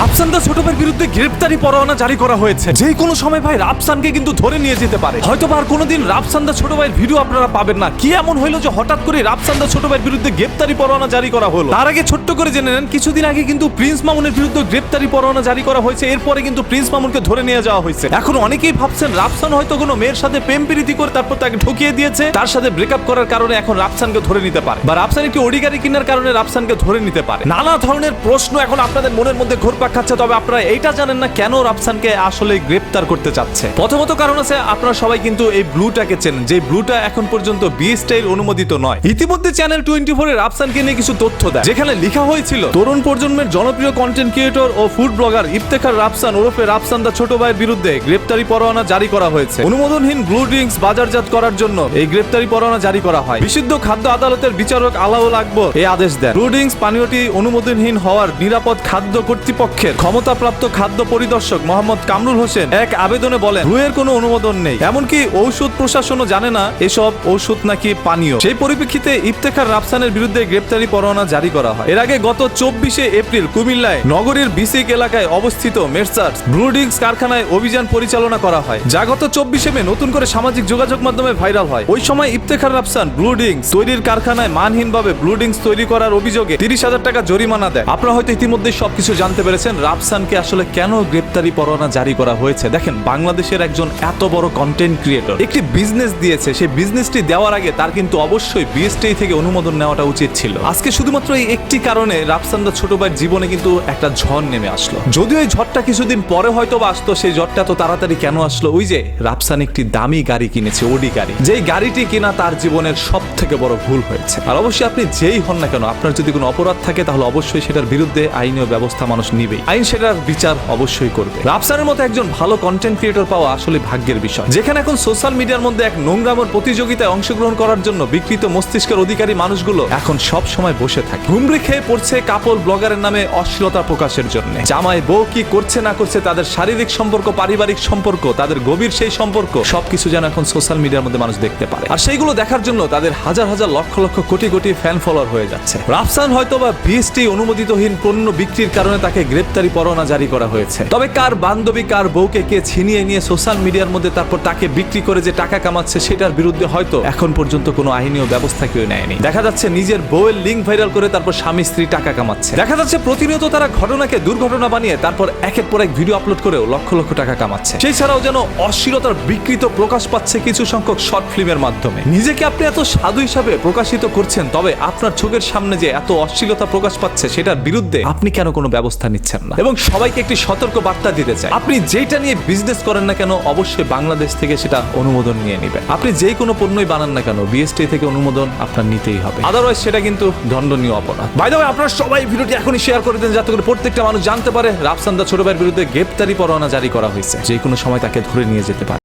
রাফসানদা ছোট ভাইয়ের বিরুদ্ধে গ্রেপ্তারি পরোয়ানা জারি করা হয়েছে। যে কোনো সময় ভাই রাফসানকে কিন্তু ধরে নিয়ে যেতে পারে। হয়তো আর কোনোদিন রাফসানদা ছোট ভাইয়ের ভিডিও আপনারা পাবেন না। কি এমন হইল যে হঠাৎ করে রাফসানদা ছোট ভাইয়ের বিরুদ্ধে গ্রেপ্তারি পরোয়ানা জারি করা হলো? তার আগে ছোট্ট করে জেনে নেন, কিছুদিন আগে কিন্তু প্রিন্স মামুনের বিরুদ্ধে গ্রেপ্তারি পরোয়ানা জারি করা হয়েছে। এরপরে কিন্তু প্রিন্স মামুনকে ধরে নিয়ে যাওয়া হয়েছে। এখন অনেকেই ভাবছেন রাফসান হয়তো কোনো মেয়ের সাথে প্রেম প্রীতি করে তারপর তাকে ঢুকিয়ে দিয়েছে। তার সাথে ব্রেকআপ করার কারণে এখন রাফসানকে ধরে নিতে পারে। বা রাফসান একটি অডিগারি কিনার কারণে রাফসানকে ধরে নিতে পারে। নানা ধরনের প্রশ্ন এখন আপনাদের মনের মধ্যে ঘুরপাক খাচ্ছে, তবে আপনারা এইটা জানেন না কেন রাফসানকে আসলে গ্রেপ্তার করতে চাচ্ছে। প্রথমত কারণ আছে, আপনারা সবাই কিন্তু এই ব্লুটাকে চেনেন। যে ব্লুটা এখন পর্যন্ত বিএসটাইল অনুমোদিত নয়। ইতিমধ্যে চ্যানেল টোয়েন্টি ফোর এর রাফসানকে নিয়ে কিছু তথ্য দেয়। যেখানে লেখা হয়েছিল, তরুণ প্রজন্মের জনপ্রিয় কন্টেন্ট ক্রিয়েটর ও ফুড ব্লগার ইফতেখার রাফসান ওরফে রাফসান দা ছোট ভাইয়ের বিরুদ্ধে গ্রেপ্তারি পরোয়ানা জারি করা হয়েছে। অনুমোদনহীন ব্লু ড্রিঙ্কস বাজারজাত করার জন্য এই গ্রেপ্তারি পরোয়ানা জারি করা হয়। বিশুদ্ধ খাদ্য আদালতের বিচারক আলাউল আকবর এই আদেশ দেন। ব্লু ড্রিঙ্কস পানীয়টি অনুমোদনহীন হওয়ার নিরাপদ খাদ্য কর্তৃপক্ষের ক্ষমতাপ্রাপ্ত খাদ্য পরিদর্শক মোহাম্মদ কামরুল হোসেন এক আবেদনে বলেন ব্লুয়ের কোনো অনুমোদন নেই। এমনকি ঔষধ প্রশাসনও জানে না এসব ঔষধ নাকি পানীয়। সেই পরিপ্রেক্ষিতে ইফতেখার রাফসানের বিরুদ্ধে গ্রেপ্তারি পরোয়ানা জারি করা হয়। এর আগে গত চব্বিশে এপ্রিল কুমিল্লায় নগরীর বিসিক এলাকায় অবস্থিত মেরসার্স ব্লুডিংস কারখানায় অভিযান পরিচালনা করা হয়, যা গত চব্বিশে মে নতুন করে সামাজিক যোগাযোগ মাধ্যমে ভাইরাল হয়। ওই সময় ইফতেখার রাফসান ব্লুডিংস তৈরির কারখানায় মানহীনভাবে ব্লুডিংস তৈরি করার অভিযোগে তিরিশ হাজার টাকা জরিমানা দেয়। আপনারা হয়তো ইতিমধ্যে সবকিছু জানতে পেরেছেন। রাফসানকে আসলে কেন গ্রেপ্তারি পরোয়ানা জারি করা হয়েছে? দেখেন, বাংলাদেশের একজন এত বড় কন্টেন্ট ক্রিয়েটর একটি বিজনেস দিয়েছে, সেই বিজনেসটি দেওয়ার আগে তার কিন্তু অবশ্যই বিএসটি থেকে অনুমোদন নেওয়াটা উচিত ছিল। আজকে শুধুমাত্র এই একটি কারণে রাফসান্দা ছোট ভাইয়ের জীবনে কিন্তু একটা ঝড় নেমে আসলো। যদিও এই ঝড়টা কিছুদিন পরে হয়তো বা আসতো, সেই ঝড়টা তো তাড়াতাড়ি কেন আসলো? ওই যে, রাফসান একটি দামি গাড়ি কিনেছে ওডি গাড়ি। যেই গাড়িটি কিনা তার জীবনের সব থেকে বড় ভুল হয়েছে। আর অবশ্যই আপনি যেই হন না কেন, আপনার যদি কোনো অপরাধ থাকে, তাহলে অবশ্যই সেটার বিরুদ্ধে আইনীয় ব্যবস্থা মানুষ নিবেই আইন সেটার বিচার অবশ্যই করবে। রাফসানের মতো একজন ভালো কন্টেন্ট ক্রিয়েটর পাওয়া আসলে ভাগ্যের বিষয়। যেখানে এখন সোশ্যাল মিডিয়ার মধ্যে এক নোংরামর প্রতিযোগিতায় অংশগ্রহণ করার জন্য বিকৃত মস্তিষ্কের অধিকারী মানুষগুলো এখন সব সময় বসে থাকে। ঘুমড়ি খেয়ে পড়ছে কাপড় ব্লগারের নামে অশ্লীলতা প্রকাশের জন্য। জামাই বউ কি করছে না করছে তাদের শারীরিক সম্পর্ক, পারিবারিক সম্পর্ক, তাদের গভীর সেই সম্পর্ক, সবকিছু যেন এখন সোশ্যাল মিডিয়ার মধ্যে মানুষ দেখতে পারে। আর সেইগুলো দেখার জন্য তাদের হাজার হাজার লক্ষ লক্ষ কোটি কোটি ফ্যান ফলোয়ার হয়ে যাচ্ছে। রাফসান হয়তো বা বিএসটি অনুমোদিতহীন পণ্য বিক্রির কারণে তাকে গ্রেপ্তারি পরোয়ানা জারি করা হয়েছে। তবে কার বান্ধবী, কার বউকে কে ছিনিয়ে নিয়ে সোশ্যাল মিডিয়ার মধ্যে তারপর তাকে বিক্রি করে যে টাকা কামাচ্ছে সেটার বিরুদ্ধে হয়তো এখন পর্যন্ত কোনো আইনীয় ব্যবস্থা কেউ নেয়নি। দেখা যাচ্ছে নিজের বউয়ের লিঙ্ক ভাইরাল করে তারপর স্বামী, স্ত্রী টাকা কামাচ্ছে। দেখা যাচ্ছে প্রতিনিয়ত তারা ঘটনাকে দুর্ঘটনা বানিয়ে তারপর একের পর এক ভিডিও আপলোড করেও লক্ষ লক্ষ টাকা কামাচ্ছে। সেই ছাড়াও যেন অশ্লীলতার বিকৃত প্রকাশ পাচ্ছে কিছু সংখ্যক শর্ট ফিল্মের মাধ্যমে। নিজেকে আপনি এত সাধু হিসাবে প্রকাশিত করছেন, তবে আপনার চোখের সামনে যে এত অশ্লীলতা প্রকাশ পাচ্ছে সেটার বিরুদ্ধে আপনি কেন কোনো ব্যবস্থা নিচ্ছেন? না। এবং সবাইকে একটি সতর্ক বার্তা দিতে চাই। আপনি যেটা নিয়ে বিজনেস করেন না কেন, অবশ্যই বাংলাদেশ থেকে সেটা অনুমোদন নিয়ে নেবেন। আপনি যে কোনো পণ্যই বানান না কেন বিএসটি থেকে অনুমোদন আপনার নিতেই হবে। আদারওয়াইজ সেটা কিন্তু দণ্ডনীয় অপরাধ। বাই দ্য আপনারা সবাই ভিডিওটি এখনই শেয়ার করে দেন যাতে করে প্রত্যেকটা মানুষ জানতে পারে, রাফসান্দা ছোট ভাইয়ের বিরুদ্ধে গ্রেপ্তারি পরোয়ানা জারি করা হয়েছে। যে কোনো সময় তাকে ধরে নিয়ে যেতে পারে।